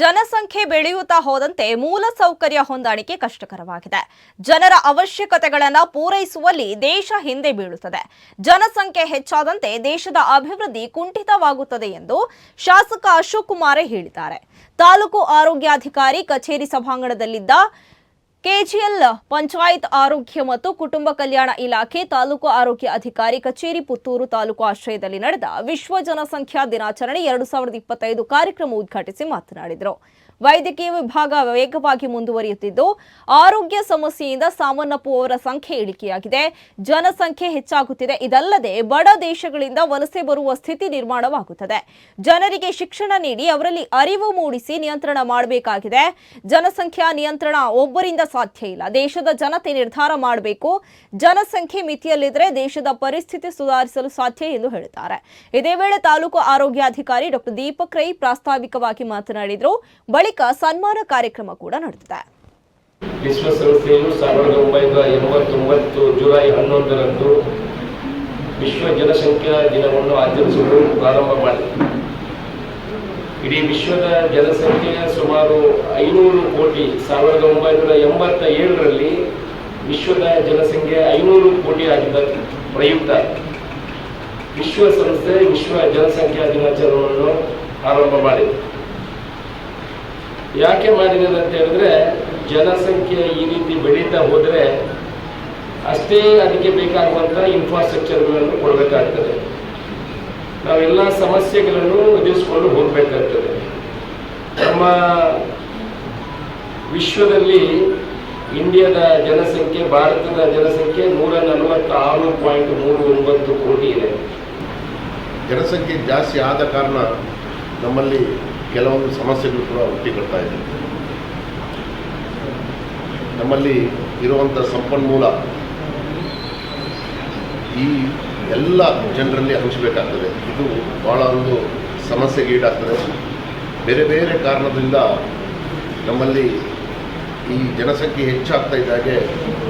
ಜನಸಂಖ್ಯೆ ಬೆಳೆಯುತ್ತಾ ಹೋದಂತೆ ಮೂಲಸೌಕರ್ಯ ಹೊಂದಾಣಿಕೆ ಕಷ್ಟಕರವಾಗಿದೆ. ಜನರ ಅವಶ್ಯಕತೆಗಳನ್ನು ಪೂರೈಸುವಲ್ಲಿ ದೇಶ ಹಿಂದೆ ಬೀಳುತ್ತದೆ. ಜನಸಂಖ್ಯೆ ಹೆಚ್ಚಾದಂತೆ ದೇಶದ ಅಭಿವೃದ್ಧಿ ಕುಂಠಿತವಾಗುತ್ತದೆ ಎಂದು ಶಾಸಕ ಅಶೋಕ್ ಕುಮಾರ್ ಹೇಳಿದ್ದಾರೆ. ತಾಲೂಕು ಆರೋಗ್ಯಾಧಿಕಾರಿ ಕಚೇರಿ ಸಭಾಂಗಣದಲ್ಲಿದ್ದ ಕೆಜಿಎಲ್ ಪಂಚಾಯತ್ ಆರೋಗ್ಯ ಮತ್ತು ಕುಟುಂಬ ಕಲ್ಯಾಣ ಇಲಾಖೆ ತಾಲೂಕು ಆರೋಗ್ಯ ಅಧಿಕಾರಿ ಕಚೇರಿ ಪುತ್ತೂರು ತಾಲೂಕು ಆಶ್ರಯದಲ್ಲಿ ನಡೆದ ವಿಶ್ವ ಜನಸಂಖ್ಯಾ ದಿನಾಚರಣೆ ಎರಡು ಸಾವಿರದ ಇಪ್ಪತ್ತೈದು ಕಾರ್ಯಕ್ರಮ ಉದ್ಘಾಟಿಸಿ ಮಾತನಾಡಿದರು. ವೈದ್ಯಕೀಯ ವಿಭಾಗ ವೇಗವಾಗಿ ಮುಂದುವರಿಯುತ್ತಿದ್ದು, ಆರೋಗ್ಯ ಸಮಸ್ಯೆಯಿಂದ ಸಾವನ್ನಪ್ಪುವವರ ಸಂಖ್ಯೆ ಇಳಿಕೆಯಾಗಿದೆ. ಜನಸಂಖ್ಯೆ ಹೆಚ್ಚಾಗುತ್ತಿದೆ. ಇದಲ್ಲದೆ ಬಡ ದೇಶಗಳಿಂದ ವಲಸೆ ಬರುವ ಸ್ಥಿತಿ ನಿರ್ಮಾಣವಾಗುತ್ತದೆ. ಜನರಿಗೆ ಶಿಕ್ಷಣ ನೀಡಿ ಅವರಲ್ಲಿ ಅರಿವು ಮೂಡಿಸಿ ನಿಯಂತ್ರಣ ಮಾಡಬೇಕಾಗಿದೆ. ಜನಸಂಖ್ಯಾ ನಿಯಂತ್ರಣ ಒಬ್ಬರಿಂದ ಸಾಧ್ಯ ಇಲ್ಲ. ದೇಶದ ಜನತೆ ನಿರ್ಧಾರ ಮಾಡಬೇಕು. ಜನಸಂಖ್ಯೆ ಮಿತಿಯಲ್ಲಿದ್ದರೆ ದೇಶದ ಪರಿಸ್ಥಿತಿ ಸುಧಾರಿಸಲು ಸಾಧ್ಯ ಎಂದು ಹೇಳಿದ್ದಾರೆ. ಇದೇ ವೇಳೆ ತಾಲೂಕು ಆರೋಗ್ಯಾಧಿಕಾರಿ ಡಾಕ್ಟರ್ ದೀಪಕ್ ರೈ ಪ್ರಾಸ್ತಾವಿಕವಾಗಿ ಮಾತನಾಡಿದರು. ಬಳಿಕ ಸನ್ಮಾನ ಕಾರ್ಯಕ್ರಮ ಕೂಡ ನಡೆದಿದೆ. ವಿಶ್ವಸಂಸ್ಥೆಯು ಸಾವಿರದ ಒಂಬೈನೂರ ಎಂಬತ್ತೊಂಬತ್ತು ಜುಲೈ ಹನ್ನೊಂದರಂದು ವಿಶ್ವ ಜನಸಂಖ್ಯಾ ದಿನವನ್ನು ಆಚರಿಸಲು ಪ್ರಾರಂಭ ಮಾಡಿದೆ ಇಡೀ ವಿಶ್ವದ ಜನಸಂಖ್ಯೆಯ ಸುಮಾರು ಐನೂರು ಕೋಟಿ, ಸಾವಿರದ ಒಂಬೈನೂರ ಎಂಬತ್ತ ಏಳರಲ್ಲಿ ವಿಶ್ವದ ಜನಸಂಖ್ಯೆ ಐನೂರು ಕೋಟಿ ಆಗಿದ್ದ ಪ್ರಯುಕ್ತ ವಿಶ್ವಸಂಸ್ಥೆ ವಿಶ್ವ ಜನಸಂಖ್ಯಾ ದಿನಾಚರಣೆಯನ್ನು ಆರಂಭ ಮಾಡಿದೆ ಯಾಕೆ ಮಾಡಿದ್ದಾರೆ ಅಂತ ಹೇಳಿದ್ರೆ, ಜನಸಂಖ್ಯೆ ಈ ರೀತಿ ಬೆಳೀತಾ ಹೋದರೆ ಅಷ್ಟೇ ಅದಕ್ಕೆ ಬೇಕಾಗುವಂಥ ಇನ್ಫ್ರಾಸ್ಟ್ರಕ್ಚರ್ಗಳನ್ನು ಕೊಡಬೇಕಾಗ್ತದೆ. ನಾವೆಲ್ಲ ಸಮಸ್ಯೆಗಳನ್ನು ಎದುರಿಸ್ಕೊಂಡು ಹೋಗಬೇಕಾಗ್ತದೆ. ನಮ್ಮ ವಿಶ್ವದಲ್ಲಿ ಇಂಡಿಯಾದ ಜನಸಂಖ್ಯೆ, ಭಾರತದ ಜನಸಂಖ್ಯೆ ನೂರ ನಲವತ್ತಾರು ಪಾಯಿಂಟ್ ಮೂರು ಒಂಬತ್ತು ಕೋಟಿ ಇದೆ. ಜನಸಂಖ್ಯೆ ಜಾಸ್ತಿ ಆದ ಕಾರಣ ನಮ್ಮಲ್ಲಿ ಕೆಲವೊಂದು ಸಮಸ್ಯೆಗಳು ಕೂಡ ಹುಟ್ಟಿಕೊಳ್ತಾ ಇದೆ. ನಮ್ಮಲ್ಲಿ ಇರುವಂಥ ಸಂಪನ್ಮೂಲ ಈ ಎಲ್ಲ ಜನರಲ್ಲಿ ಹಂಚಬೇಕಾಗ್ತದೆ. ಇದು ಭಾಳ ಒಂದು ಸಮಸ್ಯೆಗೆ ಈಡಾಗ್ತದೆ ಬೇರೆ ಬೇರೆ ಕಾರಣದಿಂದ ನಮ್ಮಲ್ಲಿ ಈ ಜನಸಂಖ್ಯೆ ಹೆಚ್ಚಾಗ್ತಾ ಇದ್ದಾಗೆ